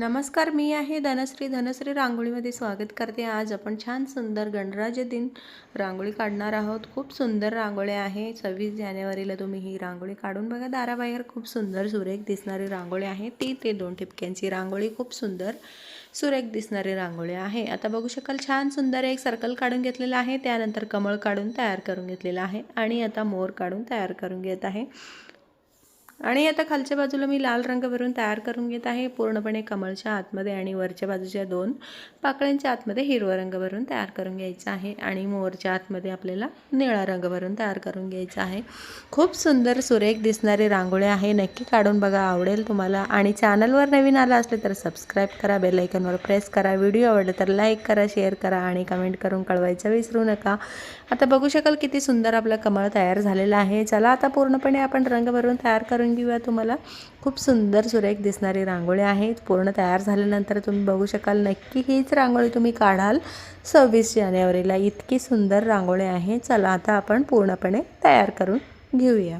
नमस्कार मी आहे धनश्री. धनश्री रांगोळीमध्ये स्वागत करते. आज आपण छान सुंदर गणराज्य दिन रांगोळी काढणार आहोत. खूप सुंदर रांगोळी आहे. सव्वीस जानेवारीला तुम्ही ही रांगोळी काढून बघा. दाराबाहेर खूप सुंदर सुरेख दिसणारी रांगोळी आहे. ती ते दोन ठिपक्यांची रांगोळी. खूप सुंदर सुरेख दिसणारी रांगोळी आहे. आता बघू शकाल छान सुंदर एक सर्कल काढून घेतलेलं आहे. त्यानंतर कमळ काढून तयार करून घेतलेलं आहे. आणि आता मोर काढून तयार करून घेत आहे. आणि आता खालच्या बाजूला मी लाल रंग भरून तयार करून घेत आहे. पूर्णपणे कमळच्या आतमध्ये आणि वरच्या बाजूच्या दोन पाकळ्यांच्या आतमध्ये हिरवा रंग भरून तयार करून घ्यायचा आहे आणि मोरच्या आतमध्ये आपल्याला निळा रंग भरून तयार करून घ्यायचा आहे. खूप सुंदर सुरेख दिसणारे रांगोळी आहे. नक्की काढून बघा आवडेल तुम्हाला. आणि चॅनलवर नवीन आला असले तर सबस्क्राईब करा बेलायकनवर प्रेस करा. व्हिडिओ आवडले तर लाईक करा शेअर करा आणि कमेंट करून कळवायचं विसरू नका. आता बघू शकाल किती सुंदर आपलं कमळ तयार झालेलं आहे. चला आता पूर्णपणे आपण रंग भरून तयार करून घेऊया तुम्हाला खूप सुंदर सुरेख दिसणारी रांगोळी आहे पूर्ण तयार झाल्यानंतर तुम्ही बघू शकाल नक्की हीच रांगोळी तुम्ही काढाल. सव्वीस जानेवारीला इतकी सुंदर रांगोळी आहे. चला आता आपण पूर्णपणे तयार करून घेऊया.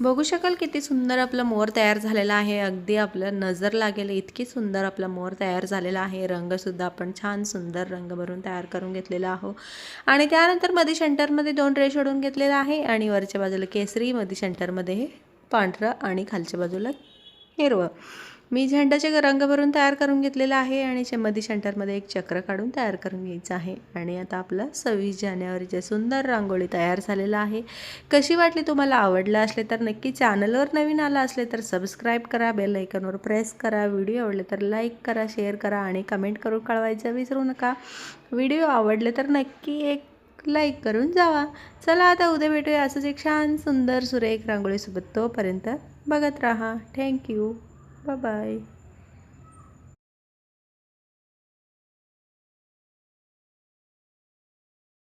बघू शकाल किती सुंदर आपला मोर तयार झालेला आहे. अगदी आपलं नजर लागेल. इतकी सुंदर आपला मोर तयार झालेला आहे. रंगसुद्धा आपण छान सुंदर रंग भरून तयार करून घेतलेला आहो. आणि त्यानंतरमध्ये शेंटरमध्ये दोन ड्रेस ओढून घेतलेला आहे. आणि वरच्या बाजूला केसरी मध्ये शेंटरमध्ये हे पांढरं आणि खालच्या बाजूला हिरवं. मी झेंडाचे रंग भरून तयार करून घेतलेला आहे आणि मध्ये सेंटरमध्ये एक चक्र काढून तयार करून घ्यायचं आहे. आणि आता आपलं सव्वीस जानेवारीचे सुंदर रांगोळी तयार झालेला आहे. कशी वाटली तुम्हाला? आवडलं असले तर नक्की चॅनलवर नवीन आला असले तर सबस्क्राईब करा बेल आयकनवर प्रेस करा. व्हिडिओ आवडले तर लाईक करा शेअर करा आणि कमेंट करून कळवायचं विसरू नका. व्हिडिओ आवडले तर नक्की एक लाईक करून जावा. चला आता उद्या भेटूया असंच एक छान सुंदर सुरेख रांगोळीसोबत. तोपर्यंत बघत राहा. Thank you Bye-bye.